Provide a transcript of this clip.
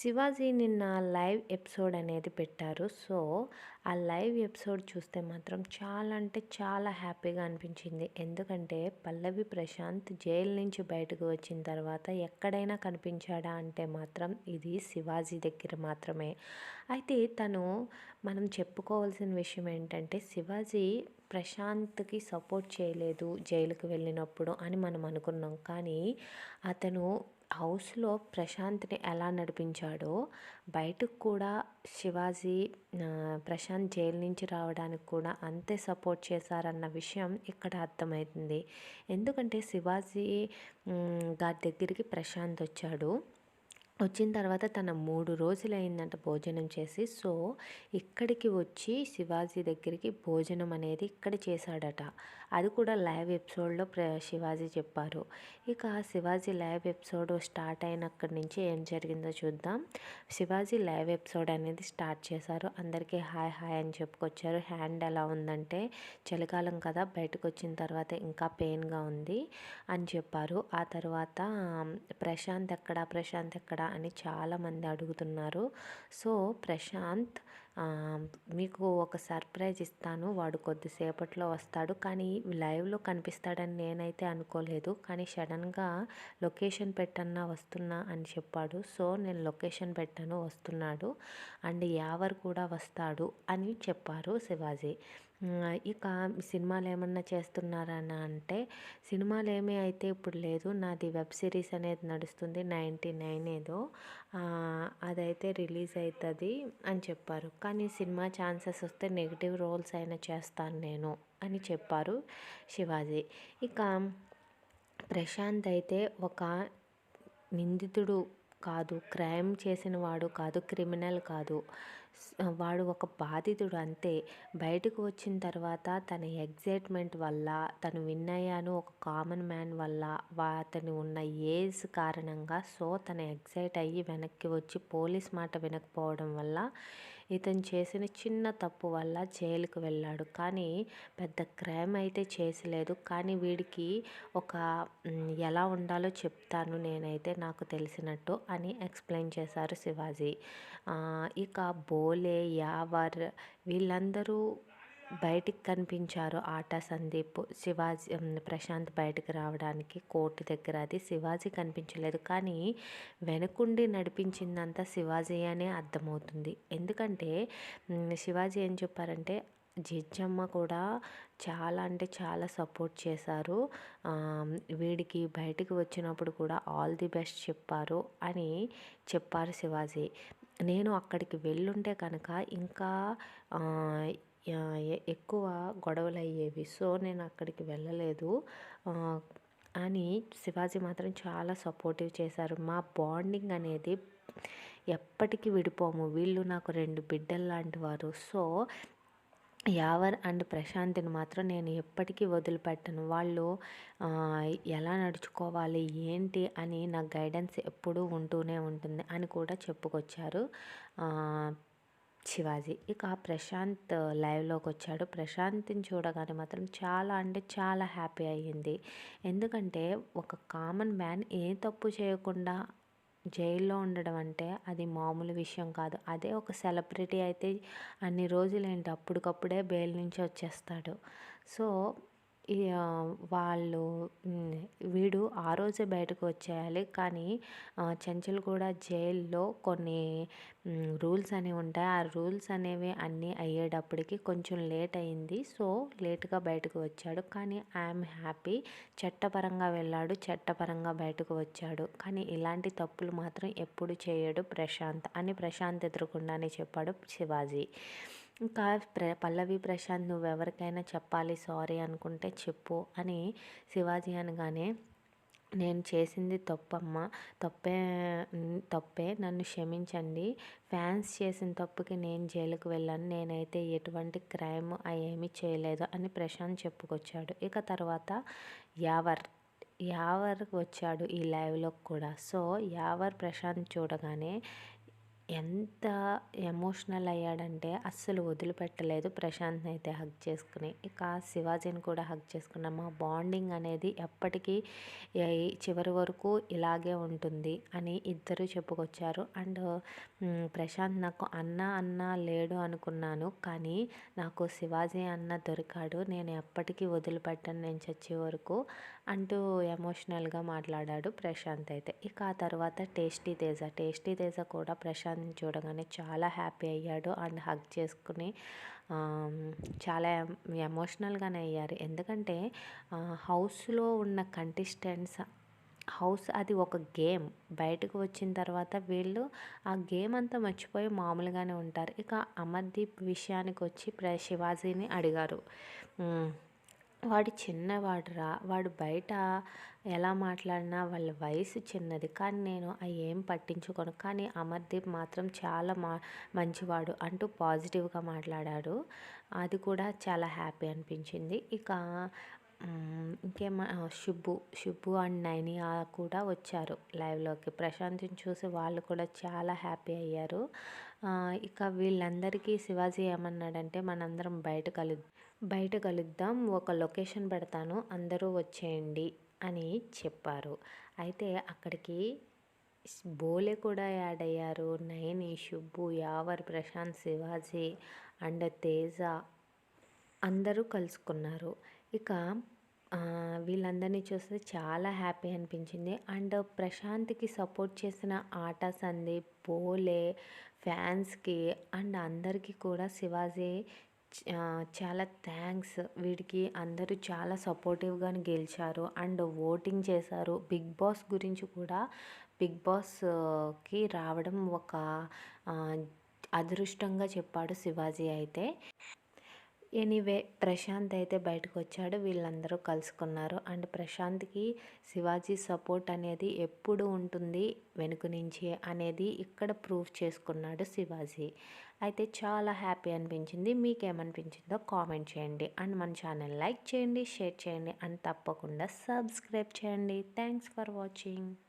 శివాజీ నిన్న live episode అనేది పెట్టారు. సో ఆ లైవ్ ఎపిసోడ్ చూస్తే మాత్రం చాలా అంటే చాలా హ్యాపీగా అనిపించింది. ఎందుకంటే పల్లవి ప్రశాంత్ జైలు నుంచి బయటకు వచ్చిన తర్వాత ఎక్కడైనా కనిపించాడా అంటే మాత్రం ఇది శివాజీ దగ్గర మాత్రమే. అయితే తను మనం చెప్పుకోవాల్సిన విషయం ఏంటంటే శివాజీ ప్రశాంత్కి సపోర్ట్ చేయలేదు జైలుకి వెళ్ళినప్పుడు అని మనం అనుకున్నాం. కానీ అతను హౌస్లో ప్రశాంత్ని ఎలా నడిపించాడో బయటకు కూడా శివాజీ ప్రశాంత్ జైలు నుంచి రావడానికి కూడా అంతే సపోర్ట్ చేశారన్న విషయం ఇక్కడ అర్థమవుతుంది. ఎందుకంటే శివాజీ గారి దగ్గరికి ప్రశాంత్ వచ్చాడు. వచ్చిన తర్వాత తన మూడు రోజులు అయిందంట భోజనం చేసి. సో ఇక్కడికి వచ్చి శివాజీ దగ్గరికి భోజనం అనేది ఇక్కడ చేశాడట. అది కూడా లైవ్ ఎపిసోడ్లో ప్ర శివాజీ చెప్పారు. ఇక శివాజీ లైవ్ ఎపిసోడ్ స్టార్ట్ అయినక్కడి నుంచి ఏం జరిగిందో చూద్దాం. శివాజీ లైవ్ ఎపిసోడ్ అనేది స్టార్ట్ చేశారు. అందరికీ హాయ్ హాయ్ అని చెప్పుకొచ్చారు. హ్యాండ్ ఎలా ఉందంటే చలికాలం కదా బయటకు వచ్చిన తర్వాత ఇంకా పెయిన్గా ఉంది అని చెప్పారు. ఆ తర్వాత ప్రశాంత్ ఎక్కడ ప్రశాంత్ ఎక్కడ అని చాలామంది అడుగుతున్నారు. సో ప్రశాంత్ మీకు ఒక సర్ప్రైజ్ ఇస్తాను. వాడు కొద్దిసేపట్లో వస్తాడు. కానీ లైవ్లో కనిపిస్తాడని నేనైతే అనుకోలేదు. కానీ సడన్గా లొకేషన్ పెట్టన్నా వస్తున్నా అని చెప్పాడు. సో నేను లొకేషన్ పెట్టాను వస్తున్నాడు. అండ్ యావర్ కూడా వస్తాడు అని చెప్పారు శివాజీ. ఇక సినిమాలు ఏమన్నా చేస్తున్నారని అంటే సినిమాలు ఏమీ అయితే ఇప్పుడు లేదు. నాది వెబ్ సిరీస్ అనేది నడుస్తుంది నైంటీ నైన్ ఏదో. అదైతే రిలీజ్ అవుతుంది అని చెప్పారు. కానీ సినిమా ఛాన్సెస్ వస్తే నెగిటివ్ రోల్స్ అయినా చేస్తాను నేను అని చెప్పారు శివాజీ. ఇక ప్రశాంత్ అయితే ఒక నిందితుడు కాదు. క్రైమ్ చేసిన వాడు కాదు. క్రిమినల్ కాదు. వాడు ఒక బాధితుడు అంతే. బయటకు వచ్చిన తర్వాత తన ఎగ్జైట్మెంట్ వల్ల తను విన్ అయ్యాను ఒక కామన్ మ్యాన్ వల్ల అతని అతను ఉన్న ఏజ్ కారణంగా సో తను ఎగ్జైట్ అయ్యి వెనక్కి వచ్చి పోలీస్ మాట వినకపోవడం వల్ల ఇతను చేసిన చిన్న తప్పు వల్ల జైలుకు వెళ్ళాడు. కానీ పెద్ద క్రైమ్ అయితే చేసలేదు. కానీ వీడికి ఒక ఎలా ఉండాలో చెప్తాను నేనైతే నాకు తెలిసినట్టు అని ఎక్స్ప్లెయిన్ చేశారు శివాజీ. ఇక బోలే యావర్ వీళ్ళందరూ బయటికి కనిపించారు ఆట సందీప్. శివాజీ ప్రశాంత్ బయటకు రావడానికి కోర్టు దగ్గర అది శివాజీ కనిపించలేదు. కానీ వెనుకుండి నడిపించిందంతా శివాజీ అనే అర్థమవుతుంది. ఎందుకంటే శివాజీ ఏం చెప్పారంటే జడ్జమ్మ కూడా చాలా అంటే చాలా సపోర్ట్ చేశారు. వీడికి బయటికి వచ్చినప్పుడు కూడా ఆల్ ది బెస్ట్ చెప్పారు అని చెప్పారు శివాజీ. నేను అక్కడికి వెళ్ళుంటే కనుక ఇంకా ఎక్కువ గొడవలు అయ్యేవి సో నేను అక్కడికి వెళ్ళలేదు. అని శివాజీ మాత్రం చాలా సపోర్టివ్ చేశారు. మా బాండింగ్ అనేది ఎప్పటికీ విడిపోము. వీళ్ళు నాకు రెండు బిడ్డలు లాంటి వారు. సో యావర్ అండ్ ప్రశాంత్ని మాత్రం నేను ఎప్పటికీ వదిలిపెట్టను. వాళ్ళు ఎలా నడుచుకోవాలి ఏంటి అని నా గైడెన్స్ ఎప్పుడూ ఉంటూనే ఉంటుంది అని కూడా చెప్పుకొచ్చారు. శివాజీ. ఇక ప్రశాంత్ uh, లైవ్లోకి వచ్చాడు ప్రశాంత్ని చూడగానే మాత్రం చాలా అంటే చాలా హ్యాపీ అయ్యింది. ఎందుకంటే ఒక కామన్ మ్యాన్ ఏ తప్పు చేయకుండా జైల్లో ఉండడం అంటే అది మామూలు విషయం కాదు. అదే ఒక సెలబ్రిటీ అయితే అన్ని రోజులు ఏంటి అప్పటికప్పుడే బెయిల్ నుంచి వచ్చేస్తాడు. సో uh, వాళ్ళు వీడు ఆ రోజే బయటకు వచ్చేయాలి. కానీ uh, చెంచల్ కూడా జైల్లో కొన్ని రూల్స్ అనేవి ఉంటాయి. ఆ రూల్స్ అనేవి అన్నీ అయ్యేటప్పటికి కొంచెం లేట్ అయింది. సో లేట్గా బయటకు వచ్చాడు. కానీ ఐఎమ్ హ్యాపీ. చట్టపరంగా వెళ్ళాడు. చట్టపరంగా బయటకు వచ్చాడు. కానీ ఇలాంటి తప్పులు మాత్రం ఎప్పుడు చేయడు ప్రశాంత్ అని ప్రశాంత్ ఎదురకుండానే చెప్పాడు శివాజీ. ఇంకా ప్ర పల్లవి ప్రశాంత్ నువ్వు ఎవరికైనా చెప్పాలి సారీ అనుకుంటే చెప్పు అని శివాజీ అనగానే నేను చేసింది తప్పమ్మ. తప్పే తప్పే. నన్ను క్షమించండి. ఫ్యాన్స్ చేసిన తప్పుకి నేను జైలుకు వెళ్ళాను. నేనైతే ఎటువంటి క్రైమ్ ఏమీ చేయలేదు అని ప్రశాంత్ చెప్పుకొచ్చాడు. ఇక తర్వాత యావర్ యావర్ వచ్చాడు ఈ లైవ్లో కూడా. సో యావర్ ప్రశాంత్ చూడగానే ఎంత ఎమోషనల్ అయ్యాడంటే అస్సలు వదిలిపెట్టలేదు. ప్రశాంత్ని అయితే హగ్ చేసుకుని ఇక శివాజీని కూడా హగ్ చేసుకున్నాం. మా బాండింగ్ అనేది ఎప్పటికీ చివరి వరకు ఇలాగే ఉంటుంది అని ఇద్దరు చెప్పుకొచ్చారు. అండ్ ప్రశాంత్ నాకు అన్న అన్న లేడు అనుకున్నాను. కానీ నాకు శివాజీ అన్న దొరికాడు. నేను ఎప్పటికీ వదిలిపెట్టను నేను చచ్చే వరకు అంటూ ఎమోషనల్గా మాట్లాడాడు ప్రశాంత్ అయితే. ఇక ఆ తర్వాత టేస్టీ తేజ టేస్టీ తేజ కూడా ప్రశాంత్ ప్రశాంత్ని చూడగానే చాలా హ్యాపీ అయ్యాడు అండ్ హగ్ చేసుకుని చాలా ఎమోషనల్గానే అయ్యారు. ఎందుకంటే హౌస్లో ఉన్న కంటెస్టెంట్స్ హౌస్ అది ఒక గేమ్. బయటకు వచ్చిన తర్వాత వీళ్ళు ఆ గేమ్ అంతా మర్చిపోయి మామూలుగానే ఉంటారు. ఇక అమర్దీప్ విషయానికి వచ్చి ప్ర శివాజీని అడిగారు. వాడు చిన్నవాడురా వాడు బయట ఎలా మాట్లాడినా వాళ్ళ వయసు చిన్నది. కానీ నేను అవి ఏం పట్టించుకోను. కానీ అమర్దీప్ మాత్రం చాలా మా మంచివాడు అంటూ పాజిటివ్గా మాట్లాడాడు. అది కూడా చాలా హ్యాపీ అనిపించింది. ఇక ఇంకేమ? శుబ్బు శుబ్బు అండ్ నైని కూడా వచ్చారు లైవ్లోకి. ప్రశాంత్ని చూసి వాళ్ళు కూడా చాలా హ్యాపీ అయ్యారు. ఇక వీళ్ళందరికీ శివాజీ ఏమన్నాడంటే మనందరం బయట కలు బయట కలుద్దాం ఒక లొకేషన్ పెడతాను అందరూ వచ్చేయండి అని చెప్పారు. అయితే అక్కడికి బోలే కూడా యాడ్ అయ్యారు. నయని శుబ్బు యావర్ ప్రశాంత్ శివాజీ అండ్ తేజ అందరూ కలుసుకున్నారు. ఇక వీళ్ళందరినీ చూస్తే చాలా హ్యాపీ అనిపించింది. అండ్ ప్రశాంత్కి సపోర్ట్ చేసిన ఆట సందీప్ బోలే ఫ్యాన్స్కి అండ్ అందరికీ కూడా శివాజీ చాలా థ్యాంక్స్. వీడికి అందరూ చాలా సపోర్టివ్గా గెలిచారు. అండ్ ఓటింగ్ చేశారు. బిగ్ బాస్ గురించి కూడా బిగ్ బాస్కి రావడం ఒక అదృష్టంగా చెప్పాడు శివాజీ అయితే. ఎనీవే ప్రశాంత్ అయితే బయటకు వచ్చాడు వీళ్ళందరూ కలుసుకున్నారు. అండ్ ప్రశాంత్కి శివాజీ సపోర్ట్ అనేది ఎప్పుడు ఉంటుంది వెనుక నుంచి అనేది ఇక్కడ ప్రూఫ్ చేసుకున్నాడు శివాజీ. అయితే చాలా హ్యాపీ అనిపించింది. మీకేమనిపించిందో కామెంట్ చేయండి. అండ్ మన ఛానల్ లైక్ చేయండి షేర్ చేయండి. అండ్ తప్పకుండా సబ్స్క్రైబ్ చేయండి. Thanks for watching.